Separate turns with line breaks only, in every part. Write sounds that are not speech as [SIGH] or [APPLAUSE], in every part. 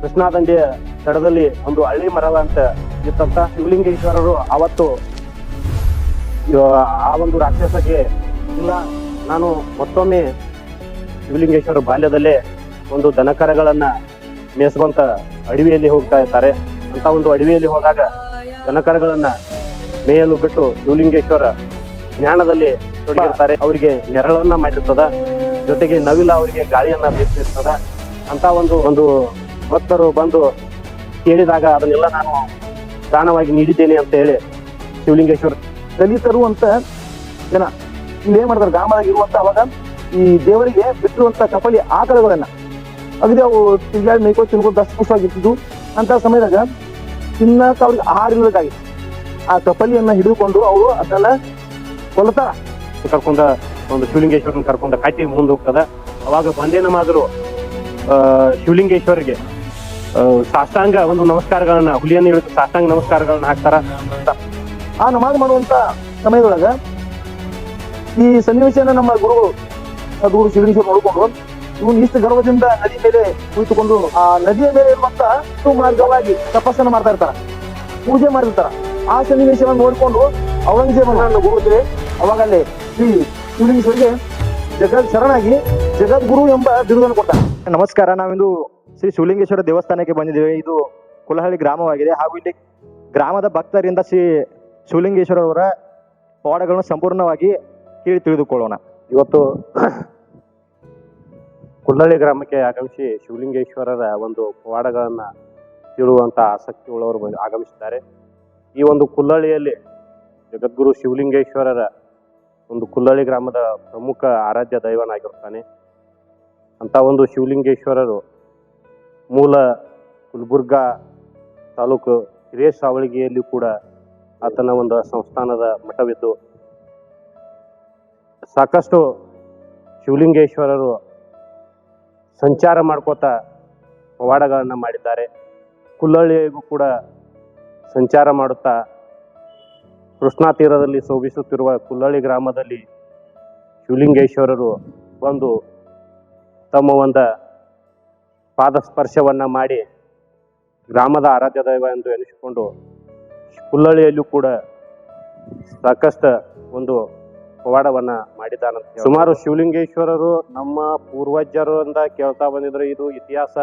ಕೃಷ್ಣಾ ದಂಡೆಯ ದಡದಲ್ಲಿ ಒಂದು ಹಳ್ಳಿ ಮರದ ಅಂತ ಇತ್ತಂತ ಶಿವಲಿಂಗೇಶ್ವರರು ಅವತ್ತು, ಆ ಒಂದು ರಾಕ್ಷಸಕ್ಕೆ ಇಲ್ಲ, ನಾನು ಮತ್ತೊಮ್ಮೆ ಶಿವಲಿಂಗೇಶ್ವರ ಬಾಲ್ಯದಲ್ಲೇ ಒಂದು ದನಕರಗಳನ್ನ ಮೇಯಿಸುವಂತ ಅಡವಿಯಲ್ಲಿ ಹೋಗ್ತಾ ಇರ್ತಾರೆ ಅಂತ ಒಂದು ಅಡವಿಯಲ್ಲಿ ಹೋದಾಗ ದನಕರಗಳನ್ನ ಮೇಯಲು ಬಿಟ್ಟು ಶಿವಲಿಂಗೇಶ್ವರ ಜ್ಞಾನದಲ್ಲಿ ತೊಡಗಿರ್ತಾರೆ. ಅವರಿಗೆ ನೆರಳನ್ನ ಮಾಡಿರ್ತದ. ಜೊತೆಗೆ ನವಿಲ ಅವರಿಗೆ ಗಾಳಿಯನ್ನ ಬೀಸ್ತಿರ್ತದ. ಅಂತ ಒಂದು ಒಂದು ಭಕ್ತರು ಬಂದು ಕೇಳಿದಾಗ ಅದನ್ನೆಲ್ಲ ನಾನು ದಾನವಾಗಿ ನೀಡಿದ್ದೇನೆ ಅಂತ ಹೇಳಿ ಶಿವಲಿಂಗೇಶ್ವರ
ದಲಿತರು ಅಂತ ಜನ ಇಲ್ಲಿ ಮಾಡಿದ್ರು ಮಾಡ್ತಾರೆ ಗ್ರಾಮದಾಗ ಇರುವಂತ ಅವಾಗ ಈ ದೇವರಿಗೆ ಬಿಟ್ಟಿರುವಂತ ಕಪಲಿ ಆಕಳಗಳನ್ನ ಅಗದಿ ಅವು ತಿರ್ಗಾಡಿ ಮೇಯ್ಕೊ ತಿನ್ಕೋ ಅಸ್ಪುಷ್ಟವಾಗಿರ್ತಿದ್ವು ಅಂತ ಸಮಯದಾಗ ತಿನ್ನಕ ಅವ್ರಿಗೆ ಆಹಾರ ಆ ಕಪಲಿಯನ್ನ ಹಿಡಿದುಕೊಂಡು ಅವರು ಅದನ್ನ ಕೊಲ್ತಾರ.
ಕರ್ಕೊಂಡ ಒಂದು ಶಿವಲಿಂಗೇಶ್ವರನ ಕರ್ಕೊಂಡ ಕಟ್ಟಿ ಮುಂದೆ ಹೋಗ್ತದ. ಅವಾಗ ಬಂದೇನ ನಮಾದರು ಶಿವಲಿಂಗೇಶ್ವರಿಗೆ. ಸಾಷ್ಟಾಂಗ ಒಂದು ನಮಸ್ಕಾರಗಳನ್ನ, ಹುಲಿಯನ್ನು ಹಿಡಿದು ಸಾಷ್ಟಾಂಗ ನಮಸ್ಕಾರಗಳನ್ನ ಹಾಕ್ತಾರ?
ಆ, ನಮಾಜ್ ಮಾಡುವಂತ ಸಮಯದೊಳಗ ಈ ಸನ್ನಿವೇಶನ ನಮ್ಮ ಗುರುಗಳು ಗುರು ಶಿವಲಿಂಗೇಶ್ವರ ನೋಡಿಕೊಂಡು, ಇವನು ಇಷ್ಟು ಗರ್ವದಿಂದ ನದಿ ಮೇಲೆ ಕುಳಿತುಕೊಂಡು, ಆ ನದಿಯ ಮೇಲೆ ಇರುವಂತ ಮಾರ್ಗವಾಗಿ ತಪಸ್ಸನ್ನು ಮಾಡ್ತಾ ಇರ್ತಾರ, ಪೂಜೆ ಮಾಡಿರ್ತಾರ. ಆ ಸನ್ನಿವೇಶವನ್ನು ನೋಡಿಕೊಂಡು ಔರಂಗಜೇಬನ ಗುರುದ್ರೆ ಅವಾಗ ಈ ಶಿವಲಿಂಗೇಶ್ವರಿಗೆ ಜಗದ್ ಶರಣಾಗಿ ಜಗದ್ಗುರು ಎಂಬ ಬಿರುದನ್ನು ಕೊಟ್ಟ
ನಮಸ್ಕಾರ, ನಾವಿಂದು ಶ್ರೀ ಶಿವಲಿಂಗೇಶ್ವರ ದೇವಸ್ಥಾನಕ್ಕೆ ಬಂದಿದ್ದೇವೆ. ಇದು ಕುಲಹಳ್ಳಿ ಗ್ರಾಮವಾಗಿದೆ. ಹಾಗೂ ಇಲ್ಲಿ ಗ್ರಾಮದ ಭಕ್ತರಿಂದ ಶ್ರೀ ಶಿವಲಿಂಗೇಶ್ವರವರ ಪವಾಡಗಳನ್ನು ಸಂಪೂರ್ಣವಾಗಿ ಕೇಳಿ ತಿಳಿದುಕೊಳ್ಳೋಣ.
ಇವತ್ತು [CLEARS THROAT] ಕುಲ್ಲಳ್ಳಿ ಗ್ರಾಮಕ್ಕೆ ಆಗಮಿಸಿ ಶಿವಲಿಂಗೇಶ್ವರರ ಒಂದು ಪವಾಡಗಳನ್ನು ತಿಳುವಂಥ ಆಸಕ್ತಿ ಉಳ್ಳವರು ಬಂದು ಆಗಮಿಸಿದ್ದಾರೆ. ಈ ಒಂದು ಕುಲ್ಲಳ್ಳಿಯಲ್ಲಿ ಜಗದ್ಗುರು ಶಿವಲಿಂಗೇಶ್ವರರ ಒಂದು ಕುಲ್ಲಳ್ಳಿ ಗ್ರಾಮದ ಪ್ರಮುಖ ಆರಾಧ್ಯ ದೈವನಾಗಿರ್ತಾನೆ. ಅಂತ ಒಂದು ಶಿವಲಿಂಗೇಶ್ವರರು ಮೂಲ ಗುಲ್ಬುರ್ಗ ತಾಲೂಕು ಹಿರೇಸಾವಳಿಗೆಯಲ್ಲಿ ಕೂಡ ಆತನ ಒಂದು ಸಂಸ್ಥಾನದ ಮಠವಿದ್ದು, ಸಾಕಷ್ಟು ಶಿವಲಿಂಗೇಶ್ವರರು ಸಂಚಾರ ಮಾಡ್ಕೋತ ಪವಾಡಗಳನ್ನು ಮಾಡಿದ್ದಾರೆ. ಕುಲ್ಲಳ್ಳಿಗೂ ಕೂಡ ಸಂಚಾರ ಮಾಡುತ್ತಾ ಕೃಷ್ಣಾ ತೀರದಲ್ಲಿ ಶೋಭಿಸುತ್ತಿರುವ ಕುಲ್ಲಳ್ಳಿ ಗ್ರಾಮದಲ್ಲಿ ಶಿವಲಿಂಗೇಶ್ವರರು ಬಂದು ತಮ್ಮ ಒಂದು ಪಾದ ಸ್ಪರ್ಶವನ್ನ ಮಾಡಿ ಗ್ರಾಮದ ಆರಾಧ್ಯ ದೈವ ಎಂದು ಎನಿಸಿಕೊಂಡು ಕುಲ್ಲಳ್ಳಿಯಲ್ಲೂ ಕೂಡ ಸಾಕಷ್ಟು ಒಂದು ಪವಾಡವನ್ನ ಮಾಡಿದ್ದಾನಂತ ಸುಮಾರು ಶಿವಲಿಂಗೇಶ್ವರರು ನಮ್ಮ ಪೂರ್ವಜರಿಂದ ಕೇಳ್ತಾ ಬಂದಿದ್ರು, ಇದು ಇತಿಹಾಸ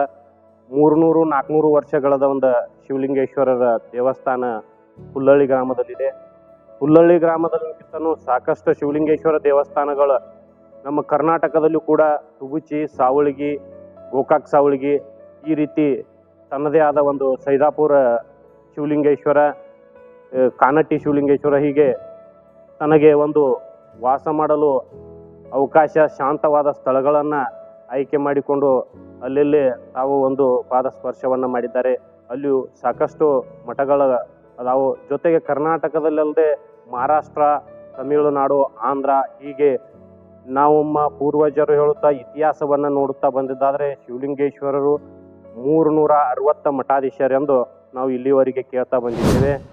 ಮೂರ್ನೂರು, ನಾಲ್ಕುನೂರು ವರ್ಷಗಳದ ಒಂದು ಶಿವಲಿಂಗೇಶ್ವರರ ದೇವಸ್ಥಾನ ಹುಲ್ಲಳ್ಳಿ ಗ್ರಾಮದಲ್ಲಿದೆ. ಹುಲ್ಲಳ್ಳಿ ಗ್ರಾಮದಲ್ಲಿ ಸಾಕಷ್ಟು ಶಿವಲಿಂಗೇಶ್ವರ ದೇವಸ್ಥಾನಗಳು ನಮ್ಮ ಕರ್ನಾಟಕದಲ್ಲೂ ಕೂಡ ತುಗುಚಿ, ಸಾವಳಗಿ, ಗೋಕಾಕ್ ಸಾವಳಗಿ ಈ ರೀತಿ ತನ್ನದೇ ಆದ ಒಂದು ಸೈದಾಪುರ ಶಿವಲಿಂಗೇಶ್ವರ ಕಾನಟ್ಟಿ ಶಿವಲಿಂಗೇಶ್ವರ ಹೀಗೆ ತನಗೆ ಒಂದು ವಾಸ ಮಾಡಲು ಅವಕಾಶ, ಶಾಂತವಾದ ಸ್ಥಳಗಳನ್ನು ಆಯ್ಕೆ ಮಾಡಿಕೊಂಡು ಅಲ್ಲಲ್ಲಿ ತಾವು ಒಂದು ಪಾದ ಸ್ಪರ್ಶವನ್ನು ಮಾಡಿದ್ದಾರೆ. ಅಲ್ಲಿಯೂ ಸಾಕಷ್ಟು ಮಠಗಳ ಅದಾವು. ಜೊತೆಗೆ ಕರ್ನಾಟಕದಲ್ಲದೆ ಮಹಾರಾಷ್ಟ್ರ, ತಮಿಳುನಾಡು, ಆಂಧ್ರ ಹೀಗೆ ನಾವಮ್ಮ ಪೂರ್ವಜರು ಹೇಳುತ್ತಾ ಇತಿಹಾಸವನ್ನು ನೋಡುತ್ತಾ ಬಂದಿದ್ದಾದರೆ ಶಿವಲಿಂಗೇಶ್ವರರು ಮೂರುನೂರ ಅರವತ್ತ ಮಠಾಧೀಶರೆಂದು ನಾವು ಇಲ್ಲಿವರೆಗೆ ಕೇಳ್ತಾ ಬಂದಿದ್ದೇವೆ.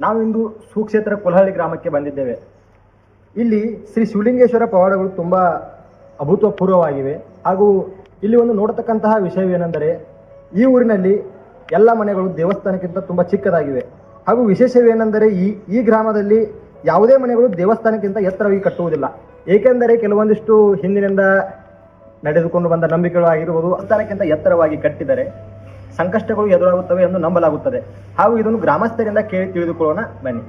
ನಾವಿಂದು ಸುಕ್ಷೇತ್ರ ಕೊಲಹಳ್ಳಿ ಗ್ರಾಮಕ್ಕೆ ಬಂದಿದ್ದೇವೆ. ಇಲ್ಲಿ ಶ್ರೀ ಶಿವಲಿಂಗೇಶ್ವರ ಪವಾಡಗಳು ತುಂಬ ಅಭೂತಪೂರ್ವವಾಗಿವೆ. ಹಾಗೂ ಇಲ್ಲಿ ಒಂದು ನೋಡತಕ್ಕಂತಹ ವಿಷಯವೇನೆಂದರೆ ಈ ಊರಿನಲ್ಲಿ ಎಲ್ಲ ಮನೆಗಳು ದೇವಸ್ಥಾನಕ್ಕಿಂತ ತುಂಬ ಚಿಕ್ಕದಾಗಿವೆ. ಹಾಗೂ ವಿಶೇಷವೇನೆಂದರೆ ಈ ಈ ಗ್ರಾಮದಲ್ಲಿ ಯಾವುದೇ ಮನೆಗಳು ದೇವಸ್ಥಾನಕ್ಕಿಂತ ಎತ್ತರವಾಗಿ ಕಟ್ಟುವುದಿಲ್ಲ. ಏಕೆಂದರೆ ಕೆಲವೊಂದಿಷ್ಟು ಹಿಂದಿನಿಂದ ನಡೆದುಕೊಂಡು ಬಂದ ನಂಬಿಕೆಗಳು ಆಗಿರುವುದು ಅಂತರಕ್ಕಿಂತ ಎತ್ತರವಾಗಿ ಕಟ್ಟಿದರೆ ಸಂಕಷ್ಟಗಳು ಎದುರಾಗುತ್ತವೆ ಎಂದು ನಂಬಲಾಗುತ್ತದೆ. ಹಾಗೂ ಇದನ್ನು ಗ್ರಾಮಸ್ಥರಿಂದ ಕೇಳಿ ತಿಳಿದುಕೊಳ್ಳೋಣ, ಬನ್ನಿ.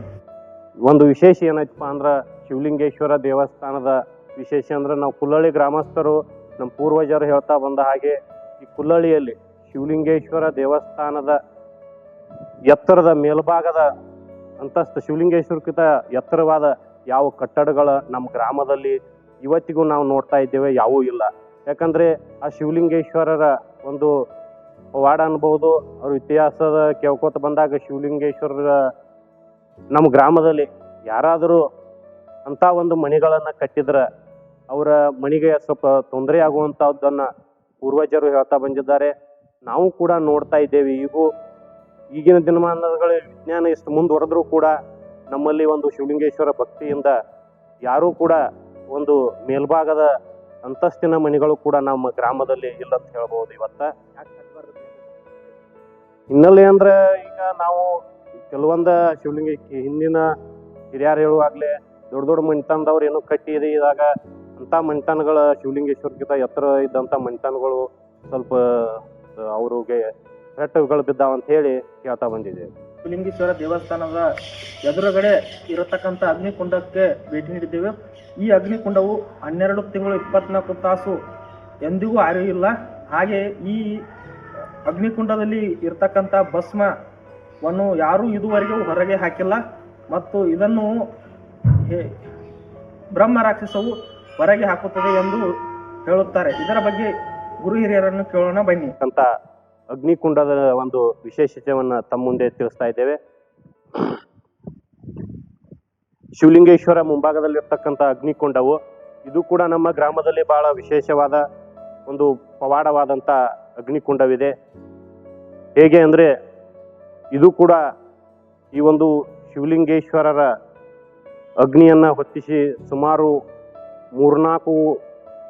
ಒಂದು ವಿಶೇಷ ಏನಾಯ್ತಪ್ಪ ಅಂದ್ರೆ ಶಿವಲಿಂಗೇಶ್ವರ ದೇವಸ್ಥಾನದ ವಿಶೇಷ ಅಂದ್ರೆ ನಾವು ಕುಲ್ಲಳ್ಳಿ ಗ್ರಾಮಸ್ಥರು ನಮ್ಮ ಪೂರ್ವಜರು ಹೇಳ್ತಾ ಬಂದ ಹಾಗೆ ಈ ಕುಲ್ಲಳ್ಳಿಯಲ್ಲಿ ಶಿವಲಿಂಗೇಶ್ವರ ದೇವಸ್ಥಾನದ ಎತ್ತರದ ಮೇಲ್ಭಾಗದ ಅಂತಸ್ತು ಶಿವಲಿಂಗೇಶ್ವರಕ್ಕಿಂತ ಎತ್ತರವಾದ ಯಾವ ಕಟ್ಟಡಗಳ ನಮ್ಮ ಗ್ರಾಮದಲ್ಲಿ ಇವತ್ತಿಗೂ ನಾವು ನೋಡ್ತಾ ಇದ್ದೇವೆ ಯಾವೂ ಇಲ್ಲ. ಯಾಕಂದರೆ ಆ ಶಿವಲಿಂಗೇಶ್ವರರ ಒಂದು ವಾಡ ಅನ್ಬೋದು, ಅವ್ರ ಇತಿಹಾಸದ ಕೇಳ್ಕೊತ ಬಂದಾಗ ಶಿವಲಿಂಗೇಶ್ವರರ ನಮ್ಮ ಗ್ರಾಮದಲ್ಲಿ ಯಾರಾದರೂ ಅಂಥ ಒಂದು ಮಣಿಗಳನ್ನು ಕಟ್ಟಿದ್ರೆ, ಅವರ ಮಣಿಗೆ ಸ್ವಲ್ಪ ತೊಂದರೆ ಆಗುವಂಥದ್ದನ್ನು ಪೂರ್ವಜರು ಹೇಳ್ತಾ ಬಂದಿದ್ದಾರೆ. ನಾವು ಕೂಡ ನೋಡ್ತಾ ಇದ್ದೇವೆ. ಈಗೂ ಈಗಿನ ದಿನಮಾನಗಳ ವಿಜ್ಞಾನ ಇಷ್ಟು ಮುಂದುವರೆದ್ರೂ ಕೂಡ ನಮ್ಮಲ್ಲಿ ಒಂದು ಶಿವಲಿಂಗೇಶ್ವರ ಭಕ್ತಿಯಿಂದ ಯಾರೂ ಕೂಡ ಒಂದು ಮೇಲ್ಭಾಗದ ಅಂತಸ್ತಿನ ಮಣಿಗಳು ಕೂಡ ನಮ್ಮ ಗ್ರಾಮದಲ್ಲಿ ಇಲ್ಲ ಅಂತ ಹೇಳ್ಬೋದು ಇವತ್ತ. ಹಿನ್ನೆಲೆ ಅಂದ್ರೆ ಈಗ ನಾವು ಕೆಲವೊಂದ ಶಿವಲಿಂಗ ಹಿಂದಿನ ಹಿರಿಯರು ಹೇಳುವಾಗ್ಲೇ ದೊಡ್ಡ ದೊಡ್ಡ ಮಣಿತನದವ್ರು ಏನೋ ಕಟ್ಟಿ ಇದಾಗ ಅಂತ ಮಣಿತನಗಳ ಶಿವಲಿಂಗೇಶ್ವರಕ್ಕಿಂತ ಎತ್ತರ ಇದ್ದಂತ ಮಣಿತನಗಳು ಸ್ವಲ್ಪ ಅವ್ರಿಗೆ ಬಿದ್ದಾವ ಅಂತ ಹೇಳಿ ಕೇಳ್ತಾ ಬಂದಿದೆ
ಶಿವಲಿಂಗೇಶ್ವರ ದೇವಸ್ಥಾನದ ಎದುರುಗಡೆ ಇರತಕ್ಕಂಥ ಅಗ್ನಿಕುಂಡಕ್ಕೆ ಭೇಟಿ ನೀಡಿದ್ದೇವೆ. ಈ ಅಗ್ನಿಕುಂಡವು ಹನ್ನೆರಡು ತಿಂಗಳು ಇಪ್ಪತ್ನಾಲ್ಕು ತಾಸು ಎಂದಿಗೂ ಆರಿಯಿಲ್ಲ ಹಾಗೆ ಈ ಅಗ್ನಿಕುಂಡದಲ್ಲಿ ಇರತಕ್ಕಂಥ ಭಸ್ಮವನ್ನು ಯಾರೂ ಇದುವರೆಗೂ ಹೊರಗೆ ಹಾಕಿಲ್ಲ. ಮತ್ತು ಇದನ್ನು ಬ್ರಹ್ಮ ರಾಕ್ಷಸವು ಹೊರಗೆ ಹಾಕುತ್ತದೆ ಎಂದು ಹೇಳುತ್ತಾರೆ. ಇದರ ಬಗ್ಗೆ ಗುರು ಹಿರಿಯರನ್ನು ಕೇಳೋಣ ಬನ್ನಿ.
ಅಂತ ಅಗ್ನಿಕುಂಡದ ಒಂದು ವಿಶೇಷತೆಯನ್ನು ತಮ್ಮ ಮುಂದೆ ತಿಳಿಸ್ತಾ ಇದ್ದೇವೆ. ಶಿವಲಿಂಗೇಶ್ವರ ಮುಂಭಾಗದಲ್ಲಿರ್ತಕ್ಕಂಥ ಅಗ್ನಿಕುಂಡವು, ಇದು ಕೂಡ ನಮ್ಮ ಗ್ರಾಮದಲ್ಲಿ ಬಹಳ ವಿಶೇಷವಾದ ಒಂದು ಪವಾಡವಾದಂಥ ಅಗ್ನಿಕುಂಡವಿದೆ. ಹೇಗೆ ಅಂದರೆ, ಇದು ಕೂಡ ಈ ಒಂದು ಶಿವಲಿಂಗೇಶ್ವರರ ಅಗ್ನಿಯನ್ನ ಹೊತ್ತಿಸಿ ಸುಮಾರು ಮೂರ್ನಾಲ್ಕು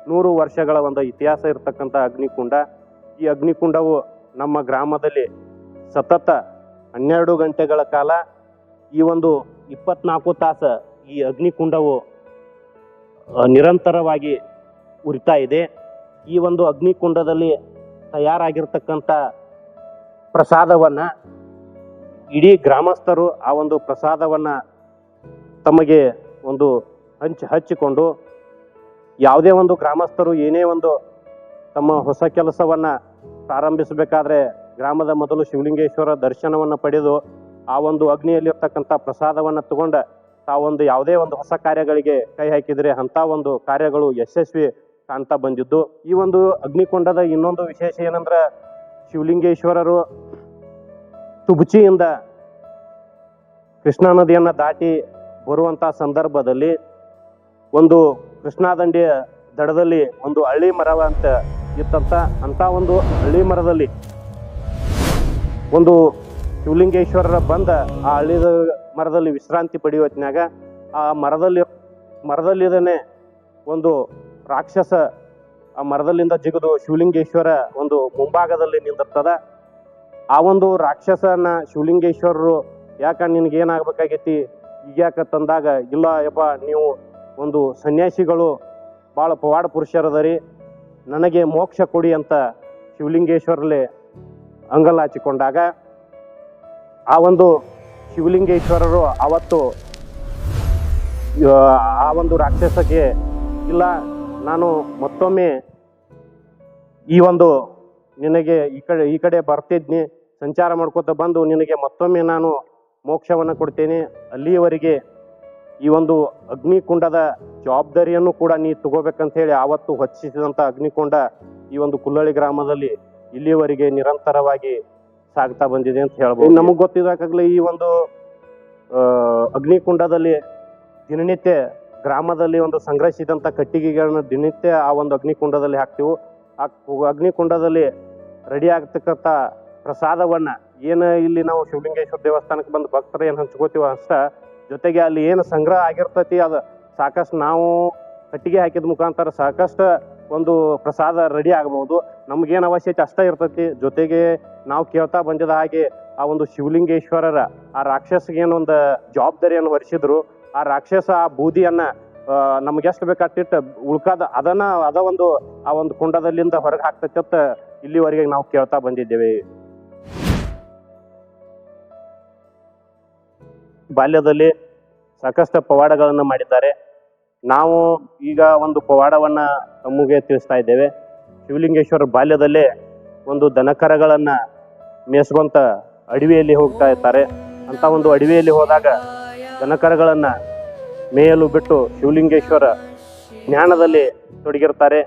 ನೂರು ವರ್ಷಗಳ ಒಂದು ಇತಿಹಾಸ ಇರತಕ್ಕಂಥ ಅಗ್ನಿಕುಂಡ. ಈ ಅಗ್ನಿಕುಂಡವು ನಮ್ಮ ಗ್ರಾಮದಲ್ಲಿ ಸತತ ಹನ್ನೆರಡು ಗಂಟೆಗಳ ಕಾಲ ಈ ಒಂದು ಇಪ್ಪತ್ನಾಲ್ಕು ತಾಸ ಈ ಅಗ್ನಿಕುಂಡವು ನಿರಂತರವಾಗಿ ಉರಿತಾ ಇದೆ. ಈ ಒಂದು ಅಗ್ನಿಕುಂಡದಲ್ಲಿ ತಯಾರಾಗಿರ್ತಕ್ಕಂಥ ಪ್ರಸಾದವನ್ನು ಇಡೀ ಗ್ರಾಮಸ್ಥರು ಆ ಒಂದು ಪ್ರಸಾದವನ್ನು ತಮಗೆ ಒಂದು ಹಂಚಿ, ಹಚ್ಚಿಕೊಂಡು ಯಾವುದೇ ಒಂದು ಗ್ರಾಮಸ್ಥರು ಏನೇ ಒಂದು ತಮ್ಮ ಹೊಸ ಕೆಲಸವನ್ನ ಪ್ರಾರಂಭಿಸಬೇಕಾದ್ರೆ ಗ್ರಾಮದ ಮೊದಲು ಶಿವಲಿಂಗೇಶ್ವರ ದರ್ಶನವನ್ನು ಪಡೆದು ಆ ಒಂದು ಅಗ್ನಿಯಲ್ಲಿರ್ತಕ್ಕಂಥ ಪ್ರಸಾದವನ್ನು ತಗೊಂಡ ತಾವೊಂದು ಯಾವುದೇ ಒಂದು ಹೊಸ ಕಾರ್ಯಗಳಿಗೆ ಕೈ ಹಾಕಿದರೆ ಅಂತ ಒಂದು ಕಾರ್ಯಗಳು ಯಶಸ್ವಿ ಕಾಣ್ತಾ ಬಂದಿದ್ದು. ಈ ಒಂದು ಅಗ್ನಿಕೊಂಡದ ಇನ್ನೊಂದು ವಿಶೇಷ ಏನಂದ್ರೆ ಶಿವಲಿಂಗೇಶ್ವರರು ತುಬುಚಿಯಿಂದ ಕೃಷ್ಣಾ ನದಿಯನ್ನು ದಾಟಿ ಬರುವಂಥ ಸಂದರ್ಭದಲ್ಲಿ ಒಂದು ಕೃಷ್ಣಾ ದಂಡೆಯ ದಡದಲ್ಲಿ ಒಂದು ಹಳ್ಳಿ ಮರವ ಅಂತ ಇತ್ತಂತ ಅಂತ ಒಂದು ಹಳ್ಳಿ ಮರದಲ್ಲಿ. ಒಂದು ಶಿವಲಿಂಗೇಶ್ವರರ ಬಂದ ಆ ಹಳ್ಳಿದ ಮರದಲ್ಲಿ ವಿಶ್ರಾಂತಿ ಪಡೆಯುವ ಹೊತ್ತಿನಾಗ ಆ ಮರದಲ್ಲಿ, ಮರದಲ್ಲಿದನೆ ಒಂದು ರಾಕ್ಷಸ ಆ ಮರದಲ್ಲಿಂದ ಜಿಗಿದು ಶಿವಲಿಂಗೇಶ್ವರ ಒಂದು ಮುಂಭಾಗದಲ್ಲಿ ನಿಂದಿರ್ತದ. ಆ ಒಂದು ರಾಕ್ಷಸನ ಶಿವಲಿಂಗೇಶ್ವರರು ಯಾಕ ನಿನ್ಗೆ ಏನಾಗಬೇಕಾಗೈತಿ? ಈಗ ಯಾಕ ತಂದಾಗ, ಇಲ್ಲ ಯಪ್ಪ ನೀವು ಒಂದು ಸನ್ಯಾಸಿಗಳು ಭಾಳ ಪವಾಡ ಪುರುಷರದರಿ ನನಗೆ ಮೋಕ್ಷ ಕೊಡಿ ಅಂತ ಶಿವಲಿಂಗೇಶ್ವರಲ್ಲಿ ಅಂಗಲಾಚಿಕೊಂಡಾಗ ಆ ಒಂದು ಶಿವಲಿಂಗೇಶ್ವರರು ಅವತ್ತು ಆ, ಆ ಒಂದು ರಾಕ್ಷಸಕ್ಕೆ ಇಲ್ಲ ನಾನು ಮತ್ತೊಮ್ಮೆ ಈ ಒಂದು ನಿನಗೆ ಈ ಕಡೆ ಈ ಕಡೆ ಬರ್ತಿದ್ನಿ ಸಂಚಾರ ಮಾಡ್ಕೋತ ಬಂದು ನಿನಗೆ ಮತ್ತೊಮ್ಮೆ ನಾನು ಮೋಕ್ಷವನ್ನು ಕೊಡ್ತೇನೆ ಅಲ್ಲಿಯವರೆಗೆ ಈ ಒಂದು ಅಗ್ನಿಕುಂಡದ ಜವಾಬ್ದಾರಿಯನ್ನು ಕೂಡ ನೀ ತಗೋಬೇಕಂತ ಹೇಳಿ ಆವತ್ತು ಹೊಚ್ಚಿಸಿದಂತ ಅಗ್ನಿಕುಂಡ ಈ ಒಂದು ಕುಲ್ಲಳ್ಳಿ ಗ್ರಾಮದಲ್ಲಿ ಇಲ್ಲಿಯವರೆಗೆ ನಿರಂತರವಾಗಿ ಸಾಗ್ತಾ ಬಂದಿದೆ ಅಂತ ಹೇಳ್ಬೋದು. ನಮಗ್ ಗೊತ್ತಿದ್ದಾಗಲೇ ಈ ಒಂದು ಅಗ್ನಿಕುಂಡದಲ್ಲಿ ದಿನನಿತ್ಯ ಗ್ರಾಮದಲ್ಲಿ ಒಂದು ಸಂಗ್ರಹಿಸಿದಂತ ಕಟ್ಟಿಗೆಗಳನ್ನ ದಿನನಿತ್ಯ ಆ ಒಂದು ಅಗ್ನಿಕುಂಡದಲ್ಲಿ ಹಾಕ್ತಿವು. ಆ ಅಗ್ನಿಕುಂಡದಲ್ಲಿ ರೆಡಿ ಆಗ್ತಕ್ಕಂಥ ಪ್ರಸಾದವನ್ನ ಏನು ಇಲ್ಲಿ ನಾವು ಶಿವಲಿಂಗೇಶ್ವರ ದೇವಸ್ಥಾನಕ್ಕೆ ಬಂದು ಭಕ್ತರು ಏನು ಹಂಚ್ಕೋತೀವೋ ಅಷ್ಟ ಜೊತೆಗೆ ಅಲ್ಲಿ ಏನು ಸಂಗ್ರಹ ಆಗಿರ್ತೈತಿ, ಅದು ಸಾಕಷ್ಟು ನಾವು ಕಟ್ಟಿಗೆ ಹಾಕಿದ ಮುಖಾಂತರ ಸಾಕಷ್ಟು ಒಂದು ಪ್ರಸಾದ ರೆಡಿ ಆಗಬಹುದು ನಮಗೇನು ಅವಶ್ಯಕತೆ ಅಷ್ಟೇ ಇರ್ತೈತಿ. ಜೊತೆಗೆ ನಾವು ಕೇಳ್ತಾ ಬಂದಿದ ಹಾಗೆ ಆ ಒಂದು ಶಿವಲಿಂಗೇಶ್ವರರ, ಆ ರಾಕ್ಷಸಿಗೆ ಒಂದು ಜವಾಬ್ದಾರಿಯನ್ನು ಹೊರಿಸಿದ್ರು. ಆ ರಾಕ್ಷಸ ಆ ಬೂದಿಯನ್ನು ನಮ್ಗೆಷ್ಟು ಬೇಕಾಗ್ತಿಟ್ಟು ಉಳ್ಕಾದ, ಅದನ್ನ, ಅದ ಒಂದು, ಆ ಒಂದು ಕುಂಡದಲ್ಲಿಂದ ಹೊರಗೆ ಹಾಕ್ತೈತೆ ಇಲ್ಲಿವರೆಗೆ ನಾವು ಕೇಳ್ತಾ ಬಂದಿದ್ದೇವೆ. ಬಾಲ್ಯದಲ್ಲಿ ಸಾಕಷ್ಟು ಪವಾಡಗಳನ್ನು ಮಾಡಿದ್ದಾರೆ. ನಾವು ಈಗ ಒಂದು ಪವಾಡವನ್ನ ತಮ್ಮಗೆ ತಿಳಿಸ್ತಾ ಇದ್ದೇವೆ. ಶಿವಲಿಂಗೇಶ್ವರ ಬಾಲ್ಯದಲ್ಲೇ ಒಂದು ದನಕರಗಳನ್ನ ಮೇಸ್ಕೊಂತ ಅಡವಿಯಲ್ಲಿ ಹೋಗ್ತಾ ಇರ್ತಾರೆ ಅಂತ ಒಂದು ಅಡವಿಯಲ್ಲಿ ಹೋದಾಗ ದನಕರಗಳನ್ನ ಮೇಯಲು ಬಿಟ್ಟು ಶಿವಲಿಂಗೇಶ್ವರ ಜ್ಞಾನದಲ್ಲಿ ತೊಡಗಿರ್ತಾರೆ.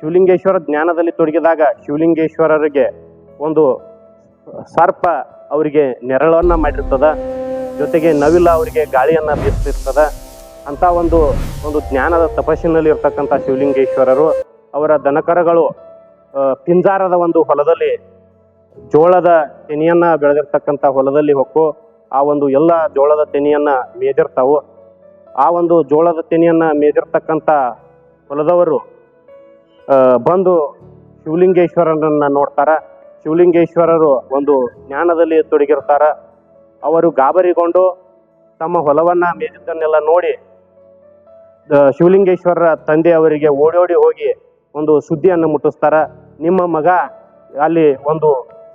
ಶಿವಲಿಂಗೇಶ್ವರ ಜ್ಞಾನದಲ್ಲಿ ತೊಡಗಿದಾಗ ಶಿವಲಿಂಗೇಶ್ವರರಿಗೆ ಒಂದು ಸರ್ಪ ಅವರಿಗೆ ನೆರಳನ್ನ ಮಾಡಿರ್ತದ. ಜೊತೆಗೆ ನವಿಲ ಅವರಿಗೆ ಗಾಳಿಯನ್ನ ಬೀಸ್ತಿರ್ತದ. ಅಂತ ಒಂದು ಒಂದು ಜ್ಞಾನದ ತಪಸ್ಸಿನಲ್ಲಿ ಇರ್ತಕ್ಕಂಥ ಶಿವಲಿಂಗೇಶ್ವರರು ಅವರ ದನಕರಗಳು ಪಿಂಜಾರದ ಒಂದು ಹೊಲದಲ್ಲಿ, ಜೋಳದ ತೆನೆಯನ್ನ ಬೆಳೆದಿರ್ತಕ್ಕಂಥ ಹೊಲದಲ್ಲಿ ಹೊಕ್ಕು, ಆ ಒಂದು ಎಲ್ಲ ಜೋಳದ ತೆನೆಯನ್ನ ಮೇದಿರ್ತಾವು. ಆ ಒಂದು ಜೋಳದ ತೆನೆಯನ್ನ ಮೇದಿರ್ತಕ್ಕಂಥ ಹೊಲದವರು ಬಂದು ಶಿವಲಿಂಗೇಶ್ವರನನ್ನ ನೋಡ್ತಾರ. ಶಿವಲಿಂಗೇಶ್ವರರು ಒಂದು ಜ್ಞಾನದಲ್ಲಿ ತೊಡಗಿರ್ತಾರ. ಅವರು ಗಾಬರಿಗೊಂಡು ತಮ್ಮ ಹೊಲವನ್ನ ಮೇದಿದ್ದನ್ನೆಲ್ಲ ನೋಡಿ ಶಿವಲಿಂಗೇಶ್ವರರ ತಂದೆ ಅವರಿಗೆ ಓಡೋಡಿ ಹೋಗಿ ಒಂದು ಸುದ್ದಿಯನ್ನು ಮುಟ್ಟಿಸ್ತಾರ. ನಿಮ್ಮ ಮಗ ಅಲ್ಲಿ ಒಂದು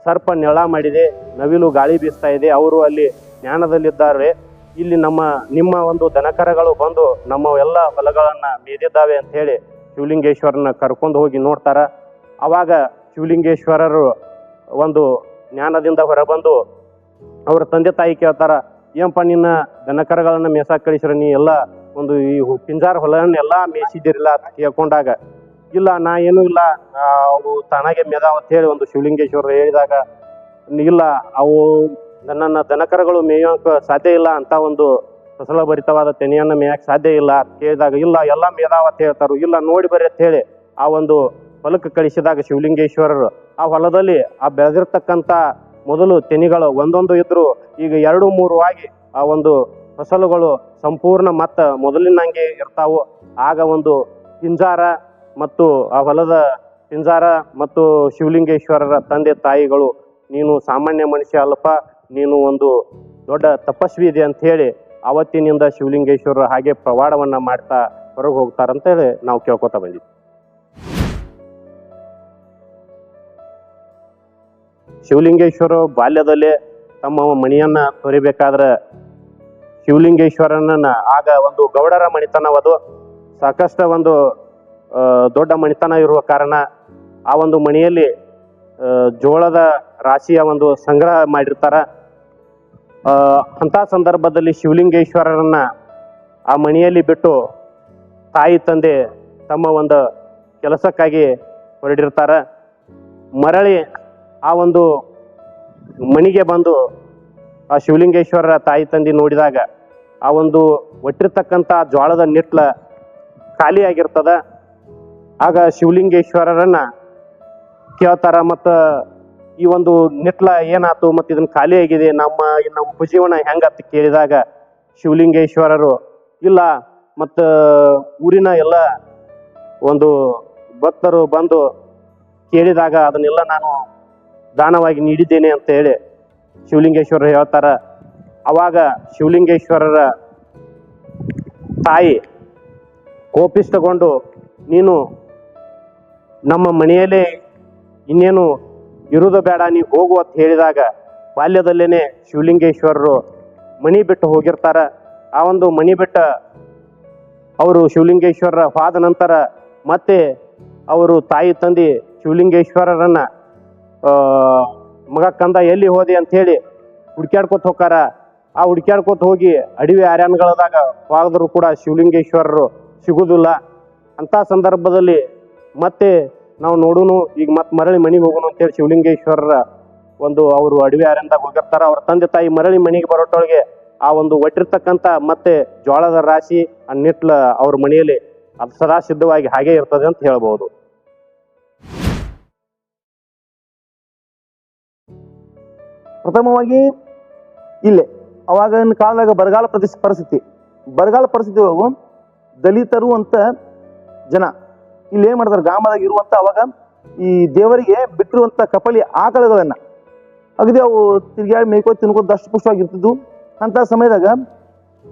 ಸರ್ಪ ನೆಳ ಮಾಡಿದೆ, ನವಿಲು ಗಾಳಿ ಬೀಸ್ತಾ ಇದೆ, ಅವರು ಅಲ್ಲಿ ಜ್ಞಾನದಲ್ಲಿದ್ದಾರೆ. ಇಲ್ಲಿ ನಮ್ಮ, ನಿಮ್ಮ ಒಂದು ದನಕರಗಳು ಬಂದು ನಮ್ಮ ಎಲ್ಲ ಹೊಲಗಳನ್ನು ಮೇದಿದ್ದಾವೆ ಅಂತ ಹೇಳಿ ಶಿವಲಿಂಗೇಶ್ವರನ ಕರ್ಕೊಂಡು ಹೋಗಿ ನೋಡ್ತಾರ. ಅವಾಗ ಶಿವಲಿಂಗೇಶ್ವರರು ಒಂದು ಜ್ಞಾನದಿಂದ ಹೊರಬಂದು ಅವ್ರ ತಂದೆ ತಾಯಿ ಕೇಳ್ತಾರ ಏನಪ್ಪ ನಿನ್ನ ದನಕರಗಳನ್ನ ಮೇಸಾಕ್ ಕಳಿಸ್ರ, ನೀ ಎಲ್ಲ ಒಂದು ಈ ಪಿಂಜಾರ ಹೊಲನ್ನ ಎಲ್ಲಾ ಮೇಯಿಸಿದಿರಲ್ಲ ಅಂತ ಕೇಳ್ಕೊಂಡಾಗ, ಇಲ್ಲ, ನಾ ಏನೂ ಇಲ್ಲ ಅವು ತಾನಾಗೆ ಮೇದಾವ ಅಂತ ಹೇಳಿ ಒಂದು ಶಿವಲಿಂಗೇಶ್ವರ ಹೇಳಿದಾಗ, ಇಲ್ಲ, ಅವು ನನ್ನನ್ನ ದನಕರಗಳು ಮೇಯೋಕೆ ಸಾಧ್ಯ ಇಲ್ಲ ಅಂತ ಒಂದು ಫಸಲ ಭರಿತವಾದ ತೆನೆಯನ್ನ ಮೇಯಕ್ ಸಾಧ್ಯ ಇಲ್ಲ ಅಂತ ಕೇಳಿದಾಗ, ಇಲ್ಲ, ಎಲ್ಲ ಮೇದಾವ ಅಂತ ಹೇಳ್ತಾರು, ಇಲ್ಲ, ನೋಡಿ ಬರ್ರಿ ಅಂತ ಹೇಳಿ ಆ ಒಂದು ಹೊಲಕ್ಕೆ ಕಳಿಸಿದಾಗ ಶಿವಲಿಂಗೇಶ್ವರರು, ಆ ಹೊಲದಲ್ಲಿ ಆ ಬೆಳೆದಿರ್ತಕ್ಕಂಥ ಮೊದಲು ತೆನಿಗಳು ಒಂದೊಂದು ಇದ್ರು, ಈಗ ಎರಡು ಮೂರು ಆಗಿ ಆ ಒಂದು ಫಸಲುಗಳು ಸಂಪೂರ್ಣ ಮತ್ತ ಮೊದಲಿನಂಗೆ ಇರ್ತಾವು. ಆಗ ಒಂದು ಪಿಂಜಾರ ಮತ್ತು ಆ ಹೊಲದ ಪಿಂಜಾರ ಮತ್ತು ಶಿವಲಿಂಗೇಶ್ವರರ ತಂದೆ ತಾಯಿಗಳು, ನೀನು ಸಾಮಾನ್ಯ ಮನುಷ್ಯ ಅಲ್ಲಪ್ಪ, ನೀನು ಒಂದು ದೊಡ್ಡ ತಪಸ್ವಿ ಇದೆ ಅಂತ ಹೇಳಿ ಅವತ್ತಿನಿಂದ ಶಿವಲಿಂಗೇಶ್ವರರು ಹಾಗೆ ಪ್ರವಾಡವನ್ನ ಮಾಡ್ತಾ ಹೊರಗೆ ಹೋಗ್ತಾರಂತೇಳಿ ನಾವು ಕೇಳ್ಕೊತಾ ಬಂದಿದ್ವಿ. ಶಿವಲಿಂಗೇಶ್ವರ ಬಾಲ್ಯದಲ್ಲಿ ತಮ್ಮ ಮಣಿಯನ್ನ ತೊರಿಬೇಕಾದ್ರೆ ಶಿವಲಿಂಗೇಶ್ವರನನ್ನ ಆಗ ಒಂದು ಗೌಡರ ಮಣಿತನವದು ಸಾಕಷ್ಟು ಒಂದು ದೊಡ್ಡ ಮಣಿತನ ಇರುವ ಕಾರಣ ಆ ಒಂದು ಮಣಿಯಲ್ಲಿ ಜೋಳದ ರಾಶಿಯ ಒಂದು ಸಂಗ್ರಹ ಮಾಡಿರ್ತಾರ. ಅಂಥ ಸಂದರ್ಭದಲ್ಲಿ ಶಿವಲಿಂಗೇಶ್ವರರನ್ನ ಆ ಮಣಿಯಲ್ಲಿ ಬಿಟ್ಟು ತಾಯಿ ತಂದೆ ತಮ್ಮ ಒಂದು ಕೆಲಸಕ್ಕಾಗಿ ಹೊರಡಿರ್ತಾರ. ಮರಳಿ ಆ ಒಂದು ಮಣಿಗೆ ಬಂದು ಆ ಶಿವಲಿಂಗೇಶ್ವರರ ತಾಯಿ ತಂದೆ ನೋಡಿದಾಗ ಆ ಒಂದು ಒಟ್ಟಿರ್ತಕ್ಕಂಥ ಜ್ವಾಳದ ನಿಟ್ಲ ಖಾಲಿಯಾಗಿರ್ತದ. ಆಗ ಶಿವಲಿಂಗೇಶ್ವರರನ್ನ ಕೇಳ್ತಾರ, ಮತ್ತ ಈ ಒಂದು ನಿಟ್ಲ ಏನಾಯ್ತು ಮತ್ತು ಇದನ್ನ ಖಾಲಿ ಆಗಿದೆ. ನಮ್ಮ ನಮ್ಮ ಉಪಜೀವನ ಹೆಂಗತ್ತ ಕೇಳಿದಾಗ ಶಿವಲಿಂಗೇಶ್ವರರು, ಇಲ್ಲ, ಮತ್ತ ಊರಿನ ಎಲ್ಲ ಒಂದು ಭಕ್ತರು ಬಂದು ಕೇಳಿದಾಗ ಅದನ್ನೆಲ್ಲ ನಾನು ದಾನವಾಗಿ ನೀಡಿದ್ದೇನೆ ಅಂತ ಹೇಳಿ ಶಿವಲಿಂಗೇಶ್ವರರು ಹೇಳ್ತಾರ. ಅವಾಗ ಶಿವಲಿಂಗೇಶ್ವರರ ತಾಯಿ ಕೋಪಿಸ್ತಗೊಂಡು ನೀನು ನಮ್ಮ ಮನೆಯಲ್ಲೇ ಇನ್ನೇನು ಇರುವುದು ಬೇಡ ನೀವು ಹೋಗು ಅಂತ ಹೇಳಿದಾಗ ಬಾಲ್ಯದಲ್ಲೇನೆ ಶಿವಲಿಂಗೇಶ್ವರರು ಮಣಿ ಬಿಟ್ಟು ಹೋಗಿರ್ತಾರ. ಆ ಒಂದು ಮಣಿ ಬಿಟ್ಟ ಅವರು ಶಿವಲಿಂಗೇಶ್ವರರ ಹೋದ ನಂತರ ಮತ್ತೆ ಅವರು ತಾಯಿ ತಂದೆ ಶಿವಲಿಂಗೇಶ್ವರರನ್ನ ಮಗ ಕಂದ ಎಲ್ಲಿ ಹೋದೆ ಅಂತ ಹೇಳಿ ಹುಡ್ಕ್ಯಾಡ್ಕೊತ ಹೋಗಾರ ಆ ಹುಡ್ಕ್ಯಾಡ್ಕೊತ ಹೋಗಿ ಅಡವಿ ಆರ್ಯಾನ್ಗಳದಾಗ ಹೋದ್ರು ಕೂಡ ಶಿವಲಿಂಗೇಶ್ವರರು ಸಿಗುದಿಲ್ಲ. ಅಂತ ಸಂದರ್ಭದಲ್ಲಿ ಮತ್ತೆ ನಾವು ನೋಡುನು, ಈಗ ಮತ್ತೆ ಮರಳಿ ಮನೆಗೆ ಹೋಗೋಣ ಅಂತೇಳಿ ಶಿವಲಿಂಗೇಶ್ವರರ ಒಂದು ಅವರು ಅಡವಿ ಆರ್ಯಾನ್ದಾಗ ಹೋಗಿರ್ತಾರ. ಅವ್ರ ತಂದೆ ತಾಯಿ ಮರಳಿ ಮನೆಗೆ ಬರೋಟೊಳಗೆ ಆ ಒಂದು ಒಟ್ಟಿರ್ತಕ್ಕಂಥ ಮತ್ತೆ ಜೋಳದ ರಾಶಿ ಅನ್ನಿಟ್ಲ ನಿಟ್ಲ ಅವ್ರ ಮನೆಯಲ್ಲಿ ಅದು ಸದಾ ಸಿದ್ಧವಾಗಿ ಹಾಗೆ ಇರ್ತದೆ ಅಂತ ಹೇಳ್ಬೋದು.
ಪ್ರಥಮವಾಗಿ ಇಲ್ಲೇ. ಅವಾಗಿನ ಕಾಲದಾಗ ಬರಗಾಲ ಪ್ರದೇಶ ಪರಿಸ್ಥಿತಿ. ಬರಗಾಲ ಪರಿಸ್ಥಿತಿ ಒಳಗು ದಲಿತರು ಅಂತ ಜನ ಇಲ್ಲಿ ಏನ್ ಮಾಡ್ತಾರೆ? ಗ್ರಾಮದಾಗ ಇರುವಂತ ಅವಾಗ ಈ ದೇವರಿಗೆ ಬಿಟ್ಟಿರುವಂತ ಕಪಲಿ ಆಕಳುಗಳನ್ನು ಅಗದಿ ಅವು ತಿರುಗಾಡಿ ಮೇಕೋ ತಿನ್ಕೋ ದಷ್ಟು ಪುಷ್ಟವಾಗಿರ್ತಿದ್ವು. ಅಂತ ಸಮಯದಾಗ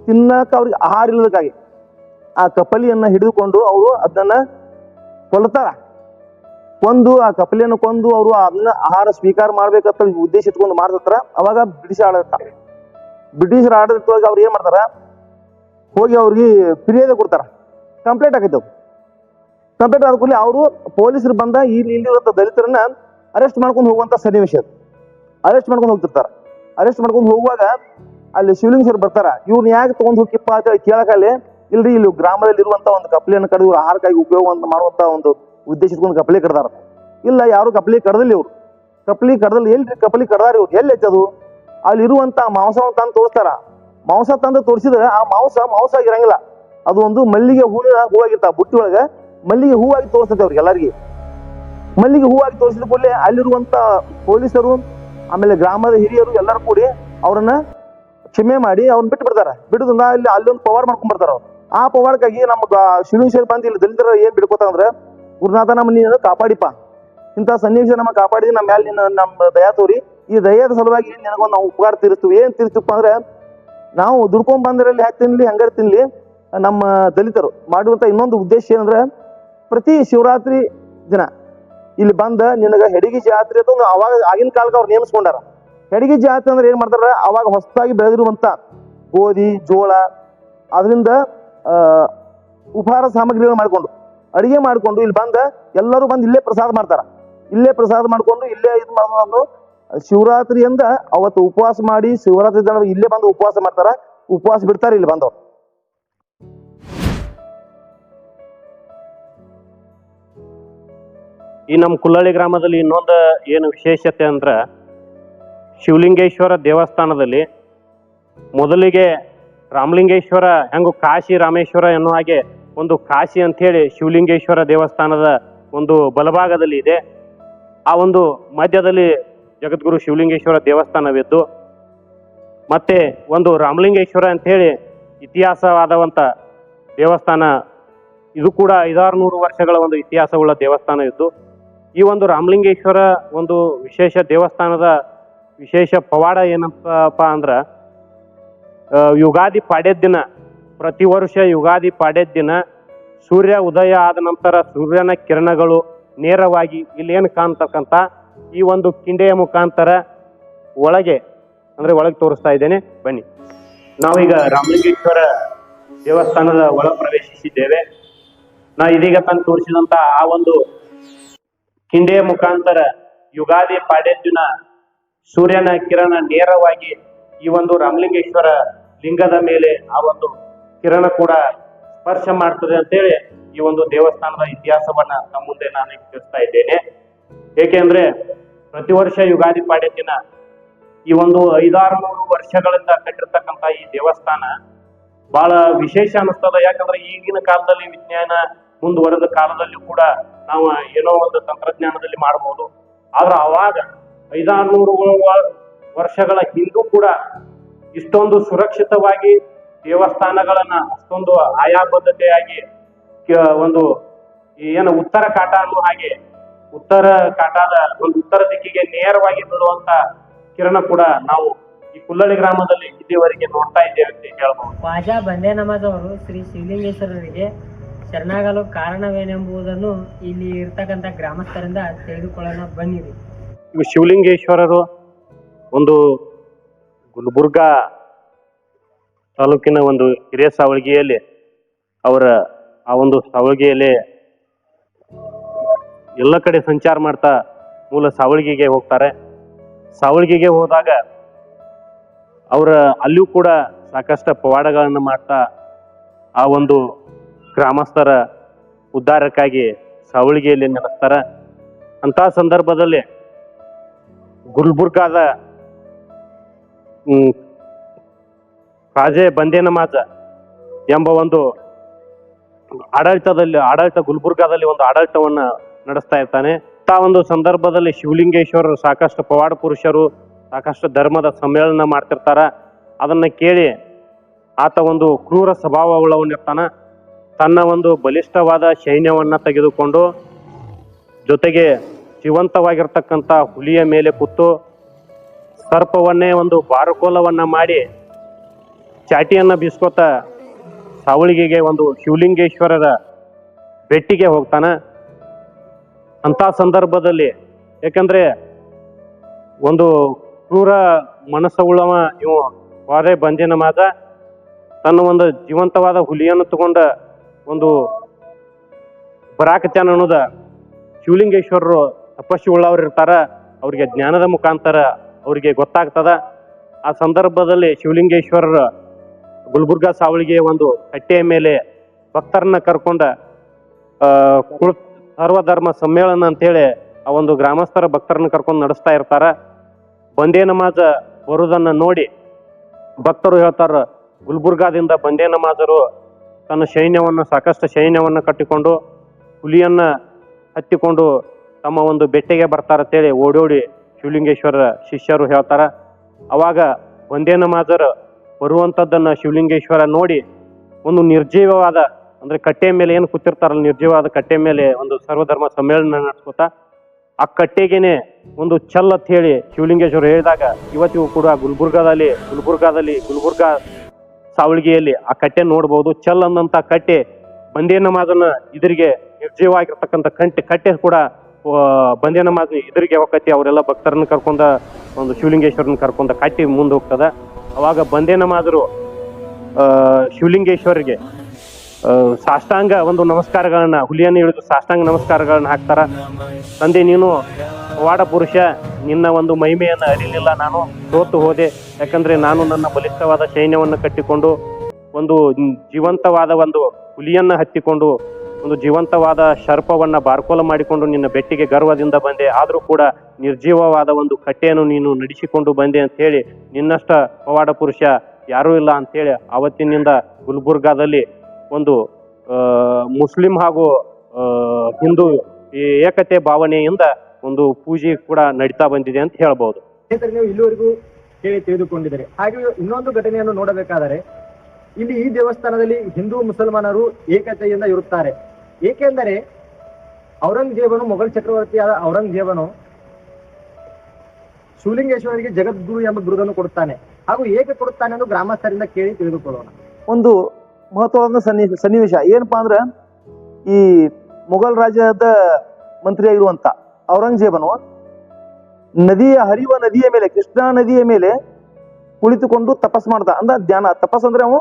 ತಿನ್ನಕ ಅವ್ರಿಗೆ ಆಹಾರ ಇಲ್ಲದಕ್ಕಾಗಿ ಆ ಕಪಲಿಯನ್ನ ಹಿಡಿದುಕೊಂಡು ಅವರು ಅದನ್ನ ಕೊಲ್ತಾರ ಕೊಂದು, ಆ ಕಪಲೆಯನ್ನು ಕೊಂದು ಅವರು ಅದನ್ನ ಆಹಾರ ಸ್ವೀಕಾರ ಮಾಡ್ಬೇಕಂತ ಉದ್ದೇಶ ಇಟ್ಕೊಂಡು ಮಾಡ್ತಾರ ಅವಾಗ ಬ್ರಿಟಿಷ್ ಆಡಳಿತ. ಬ್ರಿಟಿಷರ ಆಡಳಿತವಾಗಿ ಅವ್ರು ಏನ್ ಮಾಡ್ತಾರ? ಹೋಗಿ ಅವ್ರಿಗೆ ಫಿರ್ಯಾದ ಕೊಡ್ತಾರ. ಕಂಪ್ಲೇಂಟ್ ಆಗೈತೆ ಕಂಪ್ಲೇಂಟ್ ಆದ ಕೂಡಲೇ ಅವರು ಪೊಲೀಸರು ಬಂದ ಇಲ್ಲಿ ಇಲ್ಲಿರುವಂತ ದಲಿತರನ್ನ ಅರೆಸ್ಟ್ ಮಾಡ್ಕೊಂಡು ಹೋಗುವಂತ ಸನ್ನಿವೇಶ ಅರೆಸ್ಟ್ ಮಾಡ್ಕೊಂಡು ಹೋಗ್ತಿರ್ತಾರ. ಅರೆಸ್ಟ್ ಮಾಡ್ಕೊಂಡು ಹೋಗುವಾಗ ಅಲ್ಲಿ ಶಿವಲಿಂಗೇಶ್ವರ ಬರ್ತಾರ. ಇವ್ರನ್ನ ಯಾಕೆ ತಗೊಂಡ್ ಹೋಗಿಪ್ಪ ಅಂತ ಹೇಳಿ ಕೇಳಕಲ್ಲಿ ಇಲ್ರಿ, ಇಲ್ಲಿ ಗ್ರಾಮದಲ್ಲಿ ಇರುವಂತ ಒಂದು ಕಪ್ಲಿಯನ್ನು ಕಡಿದು ಆಹಾರಕ್ಕಾಗಿ ಉಪಯೋಗ ಅಂತ ಮಾಡುವಂತ ಒಂದು ಉದ್ದೇಶ ಇಟ್ಕೊಂಡು ಕಪ್ಲಿ ಕಡ್ದಾರ ಇಲ್ಲ, ಯಾರು ಕಪ್ಲಿ ಕಡ್ದಿಲ್ಲ ಇವ್ರು. ಕಪ್ಲಿ ಕಡ್ದಲ್ಲಿ ಎಲ್ರಿ ಕಪ್ಲಿ ಕಡ್ದಾರ ಇವ್ರು? ಎಲ್ಲಿ ಹೆಚ್ಚದು ಅಲ್ಲಿರುವಂತ ಮಾಂಸವನ್ನು ತಂದು ತೋರಿಸ್ತಾರ. ಮಾಂಸ ತಂದು ತೋರಿಸಿದ್ರೆ ಆ ಮಾಂಸ ಮಾಂಸ ಆಗಿರಂಗಿಲ್ಲ. ಅದು ಒಂದು ಮಲ್ಲಿಗೆ ಹೂವಿನ ಹೂವಾಗಿರ್ತಾವ, ಬುಟ್ಟಿ ಒಳಗ. ಮಲ್ಲಿಗೆ ಹೂವಾಗಿ ತೋರಿಸ್ತೈತೆ ಅವ್ರಿಗೆ ಎಲ್ಲರಿಗೆ. ಮಲ್ಲಿಗೆ ಹೂವಾಗಿ ತೋರಿಸಿದ ಕೂಡಲೇ ಅಲ್ಲಿರುವಂತ ಪೊಲೀಸರು, ಆಮೇಲೆ ಗ್ರಾಮದ ಹಿರಿಯರು ಎಲ್ಲರೂ ಕೂಡಿ ಅವ್ರನ್ನ ಕ್ಷಮೆ ಮಾಡಿ ಅವ್ರನ್ನ ಬಿಟ್ಟು ಬಿಡ್ತಾರೆ. ಬಿಡುದನ್ನ ಇಲ್ಲಿ ಅಲ್ಲೊಂದು ಪವಾಡ್ ಮಾಡ್ಕೊಂಡ್ ಬರ್ತಾರ ಆ ಪವಾಡಕ್ಕಾಗಿ ನಮ್ಮ ಶಿವಲಿಂಗೇಶ್ವರ ಬಂದು ಇಲ್ಲಿ ದಲಿತರ ಏನ್ ಬಿಡ್ಕೋತಾರ ಅಂದ್ರೆ ಗುರುನಾಥ ನಮ್ಮ ನೀನು ಕಾಪಾಡಿಪ್ಪ. ಇಂಥ ಸನ್ನಿವೇಶ ನಮ್ಮ ಕಾಪಾಡಿ ನಮ್ಮ ಮ್ಯಾಲೆ ನಿನ್ನ ನಮ್ಮ ದಯಾ ತೋರಿ. ಈ ದಯದ ಸಲುವಾಗಿ ನಿನಗೊಂದು ನಾವು ಉಪಕಾರ ತೀರಿಸ್ತೀವಿ. ಏನು ತೀರಿಸ್ತೀವಪ್ಪ ಅಂದ್ರೆ ನಾವು ದುಡ್ಕೊಂಡ್ ಬಂದ್ರಲ್ಲಿ ಹ್ಯಾಕ್ ತಿನ್ಲಿ, ಹಂಗಾರೆ ತಿನ್ಲಿ, ನಮ್ಮ ದಲಿತರು ಮಾಡುವಂತ ಇನ್ನೊಂದು ಉದ್ದೇಶ ಏನಂದ್ರೆ ಪ್ರತಿ ಶಿವರಾತ್ರಿ ದಿನ ಇಲ್ಲಿ ಬಂದ ನಿನಗೆ ಹೆಡಿಗೆ ಜಾತ್ರೆ ಅಂತ ಒಂದು ಅವಾಗ ಆಗಿನ ಕಾಲಕ್ಕೆ ಅವ್ರು ನೇಮಿಸ್ಕೊಂಡಾರ. ಹೆಡಿಗೆ ಜಾತ್ರೆ ಅಂದ್ರೆ ಏನ್ ಮಾಡ್ತಾರ? ಅವಾಗ ಹೊಸದಾಗಿ ಬೆಳೆದಿರುವಂತ ಗೋಧಿ, ಜೋಳ, ಅದರಿಂದ ಉಪಹಾರ ಸಾಮಗ್ರಿಗಳು ಮಾಡ್ಕೊಂಡು ಅಡಿಗೆ ಮಾಡ್ಕೊಂಡು ಇಲ್ಲಿ ಬಂದ ಎಲ್ಲರೂ ಬಂದು ಇಲ್ಲೇ ಪ್ರಸಾದ ಮಾಡ್ತಾರ. ಇಲ್ಲೇ ಪ್ರಸಾದ ಮಾಡ್ಕೊಂಡು ಇಲ್ಲೇ ಇದು ಮಾಡ್ಕೊಂಡು ಶಿವರಾತ್ರಿಯಿಂದ ಅವತ್ತು ಉಪವಾಸ ಮಾಡಿ ಶಿವರಾತ್ರಿ ದಿನ ಇಲ್ಲೇ ಬಂದು ಉಪವಾಸ ಮಾಡ್ತಾರ. ಉಪವಾಸ ಬಿಡ್ತಾರೆ ಇಲ್ಲಿ ಬಂದವ್ರು.
ಈ ನಮ್ಮ ಕುಲ್ಲಳ್ಳಿ ಗ್ರಾಮದಲ್ಲಿ ಇನ್ನೊಂದು ಏನು ವಿಶೇಷತೆ ಅಂದ್ರೆ ಶಿವಲಿಂಗೇಶ್ವರ ದೇವಸ್ಥಾನದಲ್ಲಿ ಮೊದಲಿಗೆ ರಾಮಲಿಂಗೇಶ್ವರ ಹೆಂಗು ಕಾಶಿ ರಾಮೇಶ್ವರ ಎನ್ನುವ ಹಾಗೆ ಒಂದು ಕಾಶಿ ಅಂಥೇಳಿ ಶಿವಲಿಂಗೇಶ್ವರ ದೇವಸ್ಥಾನದ ಒಂದು ಬಲಭಾಗದಲ್ಲಿ ಇದೆ. ಆ ಒಂದು ಮಧ್ಯದಲ್ಲಿ ಜಗದ್ಗುರು ಶಿವಲಿಂಗೇಶ್ವರ ದೇವಸ್ಥಾನವಿದ್ದು, ಮತ್ತೆ ಒಂದು ರಾಮಲಿಂಗೇಶ್ವರ ಅಂಥೇಳಿ ಇತಿಹಾಸವಾದವಂಥ ದೇವಸ್ಥಾನ, ಇದು ಕೂಡ ಐದಾರು ನೂರು ವರ್ಷಗಳ ಒಂದು ಇತಿಹಾಸವುಳ್ಳ ದೇವಸ್ಥಾನ ಇದ್ದು ಈ ಒಂದು ರಾಮಲಿಂಗೇಶ್ವರ ಒಂದು ವಿಶೇಷ ದೇವಸ್ಥಾನದ ವಿಶೇಷ ಪವಾಡ ಏನಪ್ಪಾ ಅಂದ್ರ ಯುಗಾದಿ ಪಾಡ್ಯದ ದಿನ ಪ್ರತಿ ವರ್ಷ ಯುಗಾದಿ ಪಾಡ್ಯದ ದಿನ ಸೂರ್ಯ ಉದಯ ಆದ ನಂತರ ಸೂರ್ಯನ ಕಿರಣಗಳು ನೇರವಾಗಿ ಇಲ್ಲೇನು ಕಾಣ್ತಕ್ಕಂಥ ಈ ಒಂದು ಕಿಂಡೆಯ ಮುಖಾಂತರ ಒಳಗೆ, ಅಂದ್ರೆ ಒಳಗೆ ತೋರಿಸ್ತಾ ಇದ್ದೇನೆ. ಬನ್ನಿ. ನಾವೀಗ ರಾಮಲಿಂಗೇಶ್ವರ ದೇವಸ್ಥಾನದ ಒಳ ಪ್ರವೇಶಿಸಿದ್ದೇವೆ. ನಾ ಇದೀಗ ತಂದು ತೋರಿಸಿದಂತ ಆ ಒಂದು ಕಿಂಡೆಯ ಮುಖಾಂತರ ಯುಗಾದಿ ಪಾಡ್ಯದ ದಿನ ಸೂರ್ಯನ ಕಿರಣ ನೇರವಾಗಿ ಈ ಒಂದು ರಾಮಲಿಂಗೇಶ್ವರ ಲಿಂಗದ ಮೇಲೆ ಆ ಒಂದು ಕಿರಣ ಕೂಡ ಸ್ಪರ್ಶ ಮಾಡ್ತದೆ ಅಂತೇಳಿ ಈ ಒಂದು ದೇವಸ್ಥಾನದ ಇತಿಹಾಸವನ್ನ ನಮ್ಮ ಮುಂದೆ ನಾನು ತಿಳಿಸ್ತಾ ಇದ್ದೇನೆ. ಏಕೆಂದ್ರೆ ಪ್ರತಿ ವರ್ಷ ಯುಗಾದಿ ಪಾಡ್ಯ ದಿನ ಈ ಒಂದು ಐದಾರು ನೂರು ವರ್ಷಗಳಿಂದ ಕಟ್ಟಿರ್ತಕ್ಕಂತ ಈ ದೇವಸ್ಥಾನ ಬಹಳ ವಿಶೇಷ ಅನಿಸ್ತದ ಯಾಕಂದ್ರೆ ಈಗಿನ ಕಾಲದಲ್ಲಿ ವಿಜ್ಞಾನ ಮುಂದುವರೆದ ಕಾಲದಲ್ಲಿ ಕೂಡ ನಾವು ಏನೋ ಒಂದು ತಂತ್ರಜ್ಞಾನದಲ್ಲಿ ಮಾಡಬಹುದು ಆದ್ರೆ ಅವಾಗ ಐದಾರು ವರ್ಷಗಳ ಹಿಂದೂ ಕೂಡ ಇಷ್ಟೊಂದು ಸುರಕ್ಷಿತವಾಗಿ ದೇವಸ್ಥಾನಗಳನ್ನ ಅಷ್ಟೊಂದು ಆಯಾಬದ್ಧತೆಯಾಗಿ ಬದ್ಧತೆಯಾಗಿ ಒಂದು ಏನು ಉತ್ತರ ಕಾಟ ಅನ್ನೋ ಹಾಗೆ ಉತ್ತರ ಕಾಟದ ಒಂದು ಉತ್ತರ ದಿಕ್ಕಿಗೆ ನೇರವಾಗಿ ಬೀಳುವಂತ ಕಿರಣ ಕೂಡ ನಾವು ಈ ಕುಲ್ಲಳ್ಳಿ ಗ್ರಾಮದಲ್ಲಿ ಇಲ್ಲಿವರೆಗೆ ನೋಡ್ತಾ ಇದ್ದೇವೆ ಅಂತ ಹೇಳ್ಬಹುದು
ವಾಜಾ ಬಂದೇ ನಮಾಜ್ ಅವರು ಶ್ರೀ ಶಿವಲಿಂಗೇಶ್ವರರಿಗೆ ಶರಣಾಗಲು ಕಾರಣವೇನೆಂಬುದನ್ನು ಇಲ್ಲಿ ಇರ್ತಕ್ಕಂಥ ಗ್ರಾಮಸ್ಥರಿಂದ ತಿಳಿದುಕೊಳ್ಳೋಣ. ಬನ್ನಿರಿ.
ಶಿವಲಿಂಗೇಶ್ವರರು ಒಂದು ಗುಲ್ಬರ್ಗ ತಾಲೂಕಿನ ಒಂದು ಹಿರಿಯ ಸಾವಳಿಗೆಯಲ್ಲಿ ಅವರ ಆ ಒಂದು ಸಾವಳಿಗೆಯಲ್ಲಿ ಎಲ್ಲ ಕಡೆ ಸಂಚಾರ ಮಾಡ್ತಾ ಮೂಲ ಸಾವಳಿಗೆಗೆ ಹೋಗ್ತಾರೆ. ಸಾವಳಿಗೆಗೆ ಹೋದಾಗ ಅವರ ಅಲ್ಲಿಯೂ ಕೂಡ ಸಾಕಷ್ಟು ಪವಾಡಗಳನ್ನು ಮಾಡ್ತಾ ಆ ಒಂದು ಗ್ರಾಮಸ್ಥರ ಉದ್ಧಾರಕ್ಕಾಗಿ ಸಾವಳಿಗೆಯಲ್ಲಿ ನೆಲೆಸ್ತಾರೆ. ಅಂತ ಸಂದರ್ಭದಲ್ಲಿ ಗುಲ್ಬರ್ಗಾದ ರಾಜೆ ಬಂದೇ ನಮಾಜ ಎಂಬ ಒಂದು ಆಡಳಿತದಲ್ಲಿ, ಆಡಳಿತ ಗುಲ್ಬರ್ಗಾದಲ್ಲಿ ಒಂದು ಆಡಳಿತವನ್ನ ನಡೆಸ್ತಾ ಇರ್ತಾನೆ. ಆ ಒಂದು ಸಂದರ್ಭದಲ್ಲಿ ಶಿವಲಿಂಗೇಶ್ವರರು ಸಾಕಷ್ಟು ಪವಾಡ ಪುರುಷರು, ಸಾಕಷ್ಟು ಧರ್ಮದ ಸಮ್ಮೇಳನ ಮಾಡ್ತಿರ್ತಾರ. ಅದನ್ನ ಕೇಳಿ ಆತ ಒಂದು ಕ್ರೂರ ಸ್ವಭಾವ ಉಳ್ಳವನಿರ್ತಾನ ತನ್ನ ಒಂದು ಬಲಿಷ್ಠವಾದ ಸೈನ್ಯವನ್ನ ತೆಗೆದುಕೊಂಡು ಜೊತೆಗೆ ಜೀವಂತವಾಗಿರ್ತಕ್ಕಂಥ ಹುಲಿಯ ಮೇಲೆ ಕೂತು ಸರ್ಪವನ್ನೇ ಒಂದು ಬಾರುಕೋಲವನ್ನ ಮಾಡಿ ಚಾಟಿಯನ್ನ ಬೀಸ್ಕೋತ ಸಾವಳಿಗೆಗೆ ಒಂದು ಶಿವಲಿಂಗೇಶ್ವರರ ಬೆಟ್ಟಿಗೆ ಹೋಗ್ತಾನೆ. ಅಂಥ ಸಂದರ್ಭದಲ್ಲಿ ಯಾಕಂದರೆ ಒಂದು ಕ್ರೂರ ಮನಸ್ಸುಳ್ಳವ ಇವು ವಾರೆ ಬಂದಿನ ಮಾದ ತನ್ನ ಒಂದು ಜೀವಂತವಾದ ಹುಲಿಯನ್ನು ತಗೊಂಡ ಒಂದು ಬರಾಕತ್ಯಾನ ಅನ್ನೋದ ಶಿವಲಿಂಗೇಶ್ವರರು ತಪಸ್ಸು ಉಳ್ಳವ್ರು ಇರ್ತಾರ. ಅವ್ರಿಗೆ ಜ್ಞಾನದ ಮುಖಾಂತರ ಅವರಿಗೆ ಗೊತ್ತಾಗ್ತದ. ಆ ಸಂದರ್ಭದಲ್ಲಿ ಶಿವಲಿಂಗೇಶ್ವರರ ಗುಲ್ಬರ್ಗಾ ಸಾವಳಿಗೆ ಒಂದು ಕಟ್ಟೆಯ ಮೇಲೆ ಭಕ್ತರನ್ನ ಕರ್ಕೊಂಡ ಸರ್ವಧರ್ಮ ಸಮ್ಮೇಳನ ಅಂತೇಳಿ ಆ ಒಂದು ಗ್ರಾಮಸ್ಥರ ಭಕ್ತರನ್ನ ಕರ್ಕೊಂಡು ನಡೆಸ್ತಾ ಇರ್ತಾರ. ಬಂದೇ ನಮಾಜ ಬರುವುದನ್ನ ನೋಡಿ ಭಕ್ತರು ಹೇಳ್ತಾರ, ಗುಲ್ಬರ್ಗಾದಿಂದ ಬಂದೇ ನಮಾಜರು ತನ್ನ ಸೈನ್ಯವನ್ನ ಸಾಕಷ್ಟು ಸೈನ್ಯವನ್ನ ಕಟ್ಟಿಕೊಂಡು ಹುಲಿಯನ್ನ ಹತ್ತಿಕೊಂಡು ತಮ್ಮ ಒಂದು ಬೆಟ್ಟೆಗೆ ಬರ್ತಾರಂತೇಳಿ ಓಡೋಡಿ ಶಿವಲಿಂಗೇಶ್ವರ ಶಿಷ್ಯರು ಹೇಳ್ತಾರ. ಅವಾಗ ಒಂದೇ ನಮಾಜರು ಬರುವಂಥದ್ದನ್ನ ಶಿವಲಿಂಗೇಶ್ವರ ನೋಡಿ ಒಂದು ನಿರ್ಜೀವವಾದ, ಅಂದ್ರೆ ಕಟ್ಟೆ ಮೇಲೆ ಏನು ಕೂತಿರ್ತಾರಲ್ಲ, ನಿರ್ಜೀವವಾದ ಕಟ್ಟೆ ಮೇಲೆ ಒಂದು ಸರ್ವಧರ್ಮ ಸಮ್ಮೇಳನ ನಡೆಸ್ಕೋತಾ, ಆ ಕಟ್ಟೆಗೇನೆ ಒಂದು ಚಲ್ ಅಂತ ಹೇಳಿ ಶಿವಲಿಂಗೇಶ್ವರ ಹೇಳಿದಾಗ, ಇವತ್ತಿಗೂ ಕೂಡ ಗುಲ್ಬುರ್ಗಾದಲ್ಲಿ ಗುಲ್ಬುರ್ಗಾದಲ್ಲಿ, ಗುಲ್ಬರ್ಗಾ ಸಾವಳಿಗೆಯಲ್ಲಿ ಆ ಕಟ್ಟೆ ನೋಡಬಹುದು ಚಲ್ ಅಂದಂತ ಕಟ್ಟೆ ಬಂದೇ ಇದರಿಗೆ ಇದ್ರಿಗೆ ನಿರ್ಜೀವಾಗಿರ್ತಕ್ಕಂಥ ಕಂಟೆ, ಕಟ್ಟೆ ಕೂಡ ಬಂದೇ ನಮಾಜ್ ಇದ್ರಿಗೆ ಹೋಗತಿ ಅವರೆಲ್ಲ ಭಕ್ತರನ್ನ ಕರ್ಕೊಂಡ, ಒಂದು ಶಿವಲಿಂಗೇಶ್ವರನ ಕರ್ಕೊಂಡ ಕಟ್ಟಿ ಮುಂದೆ ಹೋಗ್ತದ. ಅವಾಗ ಬಂದೇ ನಮಾದರು ಶಿವಲಿಂಗೇಶ್ವರಿಗೆ. ಸಾಷ್ಟಾಂಗ ಒಂದು ನಮಸ್ಕಾರಗಳನ್ನ, ಹುಲಿಯನ್ನು ಹಿಡಿದು ಸಾಷ್ಟಾಂಗ ನಮಸ್ಕಾರಗಳನ್ನ ಹಾಕ್ತಾರ. ತಂದೆ ನೀನು ಪವಾಡ ಪುರುಷ, ನಿನ್ನ ಒಂದು ಮಹಿಮೆಯನ್ನು ಅರಿಲಿಲ್ಲ, ನಾನು ಸೋತು ಹೋದೆ. ಯಾಕಂದ್ರೆ ನಾನು ನನ್ನ ಬಲಿಷ್ಠವಾದ ಸೈನ್ಯವನ್ನು ಕಟ್ಟಿಕೊಂಡು ಒಂದು ಜೀವಂತವಾದ ಒಂದು ಹುಲಿಯನ್ನ ಹತ್ತಿಕೊಂಡು ಒಂದು ಜೀವಂತವಾದ ಶರ್ಪವನ್ನ ಬಾರ್ಕೋಲ ಮಾಡಿಕೊಂಡು ನಿನ್ನ ಬೆಟ್ಟಿಗೆ ಗರ್ವದಿಂದ ಬಂದೆ. ಆದರೂ ಕೂಡ ನಿರ್ಜೀವವಾದ ಒಂದು ಕಟ್ಟೆಯನ್ನು ನೀನು ನಡೆಸಿಕೊಂಡು ಬಂದೆ ಅಂತ ಹೇಳಿ ನಿನ್ನಷ್ಟ ಪವಾಡ ಪುರುಷ ಯಾರೂ ಇಲ್ಲ ಅಂತ ಹೇಳಿ ಅವತ್ತಿನಿಂದ ಗುಲ್ಬರ್ಗಾದಲ್ಲಿ ಒಂದು ಮುಸ್ಲಿಂ ಹಾಗೂ ಹಿಂದೂ ಈ ಏಕತೆ ಭಾವನೆಯಿಂದ ಒಂದು ಪೂಜೆ ಕೂಡ ನಡೀತಾ ಬಂದಿದೆ ಅಂತ
ನೀವು ಇಲ್ಲಿವರೆಗೂ ಕೇಳಿ ತಿಳಿದುಕೊಂಡಿದ್ದಾರೆ. ಹಾಗೆ ಇನ್ನೊಂದು ಘಟನೆಯನ್ನು ನೋಡಬೇಕಾದರೆ, ಇಲ್ಲಿ ಈ ದೇವಸ್ಥಾನದಲ್ಲಿ ಹಿಂದೂ ಮುಸಲ್ಮಾನರು ಏಕತೆಯಿಂದ ಇರುತ್ತಾರೆ. ಏಕೆಂದರೆ ಔರಂಗಜೇಬನು ಮೊಘಲ್ ಚಕ್ರವರ್ತಿಯಾದ ಔರಂಗಜೇಬನು ಶಿವಲಿಂಗೇಶ್ವರರಿಗೆ ಜಗದ್ಗುರು ಎಂಬ ಬಿರುದನ್ನು ಕೊಡುತ್ತಾನೆ. ಹಾಗೂ ಏಕೆ ಕೊಡುತ್ತಾನೆ ಎಂದು ಗ್ರಾಮಸ್ಥರಿಂದ ಕೇಳಿ ತಿಳಿದುಕೊಳ್ಳೋಣ.
ಒಂದು ಮಹತ್ವವಾದ ಸನ್ನಿ, ಸನ್ನಿವೇಶ. ಏನಪ್ಪಾ ಅಂದ್ರೆ ಈ ಮೊಘಲ್ ರಾಜ್ಯದ ಮಂತ್ರಿಯಾಗಿರುವಂತ ಔರಂಗಜೇಬನು ನದಿಯ ಹರಿಯುವ ನದಿಯ ಮೇಲೆ, ಕೃಷ್ಣಾ ನದಿಯ ಮೇಲೆ ಕುಳಿತುಕೊಂಡು ತಪಸ್ ಮಾಡ್ದ. ಅಂದ ಧ್ಯಾನ. ತಪಸ್ ಅಂದ್ರೆ ಅವನು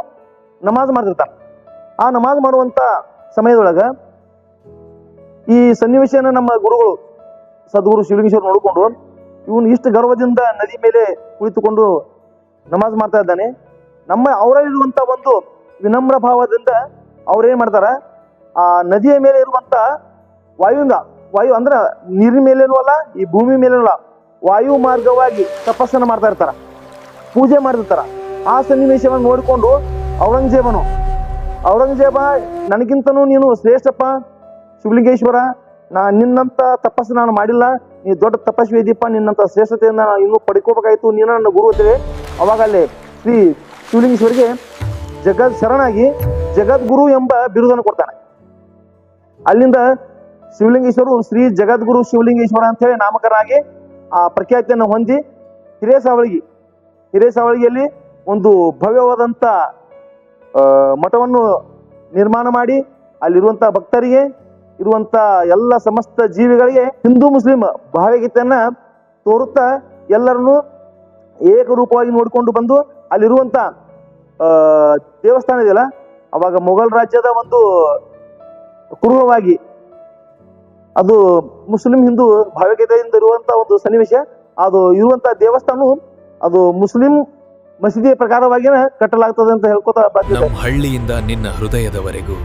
ನಮಾಜ್ ಮಾಡ್ತಿರ್ತಾನ. ಆ ನಮಾಜ್ ಮಾಡುವಂತ ಸಮಯದೊಳಗ ಈ ಸನ್ನಿವೇಶನ ನಮ್ಮ ಗುರುಗಳು ಸದ್ಗುರು ಶಿವಲಿಂಗೇಶ್ವರ ನೋಡಿಕೊಂಡು ಇವನು ಇಷ್ಟು ಗರ್ವದಿಂದ ನದಿ ಮೇಲೆ ಕುಳಿತುಕೊಂಡು ನಮಾಜ್ ಮಾಡ್ತಾ ಇದ್ದಾನೆ. ನಮ್ಮ ಅವರಲ್ಲಿರುವಂತ ಒಂದು ವಿನಮ್ರ ಭಾವದಿಂದ ಅವ್ರೇನ್ ಮಾಡ್ತಾರ? ಆ ನದಿಯ ಮೇಲೆ ಇರುವಂತ ವಾಯುಂಗ ವಾಯು ಅಂದ್ರ ನೀರಿನ ಮೇಲೇನೂ ಅಲ್ಲ, ಈ ಭೂಮಿ ಮೇಲೇನೂ ಅಲ್ಲ. ವಾಯು ಮಾರ್ಗವಾಗಿ ತಪಸ್ಸನ್ನು ಮಾಡ್ತಾ ಇರ್ತಾರ. ಪೂಜೆ ಮಾಡ್ತಿರ್ತಾರ. ಆ ಸನ್ನಿವೇಶವನ್ನು ನೋಡಿಕೊಂಡು ಔರಂಗಜೇಬನು, ಔರಂಗಜೇಬ ನನಗಿಂತನೂ ನೀನು ಶ್ರೇಷ್ಠಪ್ಪ ಶಿವಲಿಂಗೇಶ್ವರ ನಾ ನಿನ್ನಂತ ತಪಸ್ಸು ನಾನು ಮಾಡಿಲ್ಲ, ನೀ ದೊಡ್ಡ ತಪಸ್ವಿ ಇದೀಪ ನಿನ್ನಂತ ಶ್ರೇಷ್ಠತೆಯಿಂದ ನಾನು ಇನ್ನೂ ಪಡ್ಕೋಬೇಕಾಯ್ತು, ನೀನು ನನ್ನ ಗುರು ಅಂತೇಳಿ ಅವಾಗ ಅಲ್ಲಿ ಶ್ರೀ ಶಿವಲಿಂಗೇಶ್ವರಿಗೆ ಜಗದ್ ಶರಣಾಗಿ ಜಗದ್ಗುರು ಎಂಬ ಬಿರುದನ್ನು ಕೊಡ್ತಾನೆ. ಅಲ್ಲಿಂದ ಶಿವಲಿಂಗೇಶ್ವರು ಶ್ರೀ ಜಗದ್ಗುರು ಶಿವಲಿಂಗೇಶ್ವರ ಅಂತ ಹೇಳಿ ನಾಮಕರಣಾಗಿ ಆ ಪ್ರಖ್ಯಾತಿಯನ್ನು ಹೊಂದಿ ಹಿರೇಸಾವಳಿಗಿ ಹಿರೇಸಾವಳಿಗೆಯಲ್ಲಿ ಒಂದು ಭವ್ಯವಾದಂಥ ಮಠವನ್ನು ನಿರ್ಮಾಣ ಮಾಡಿ ಅಲ್ಲಿರುವಂಥ ಭಕ್ತರಿಗೆ ಇರುವಂತ ಎಲ್ಲ ಸಮಸ್ತ ಜೀವಿಗಳಿಗೆ ಹಿಂದೂ ಮುಸ್ಲಿಂ ಭಾವಗೀತೆಯನ್ನ ತೋರುತ್ತಾ ಎಲ್ಲರನ್ನು ಏಕರೂಪವಾಗಿ ನೋಡಿಕೊಂಡು ಬಂದು ಅಲ್ಲಿರುವಂತ ದೇವಸ್ಥಾನ ಇದೆಯಲ್ಲ, ಅವಾಗ ಮೊಘಲ್ ರಾಜ್ಯದ ಒಂದು ಕುರುಹವಾಗಿ ಅದು ಮುಸ್ಲಿಂ ಹಿಂದೂ ಭಾವಗೀತೆಯಿಂದ ಇರುವಂತ ಒಂದು ಸನ್ನಿವೇಶ. ಅದು ಇರುವಂತ ದೇವಸ್ಥಾನವು ಅದು ಮುಸ್ಲಿಂ ಮಸೀದಿಯ ಪ್ರಕಾರವಾಗಿನ ಕಟ್ಟಲಾಗ್ತದೆ ಅಂತ ಹೇಳ್ಕೊತಾ
ಹಳ್ಳಿಯಿಂದ ನಿನ್ನ ಹೃದಯದವರೆಗೂ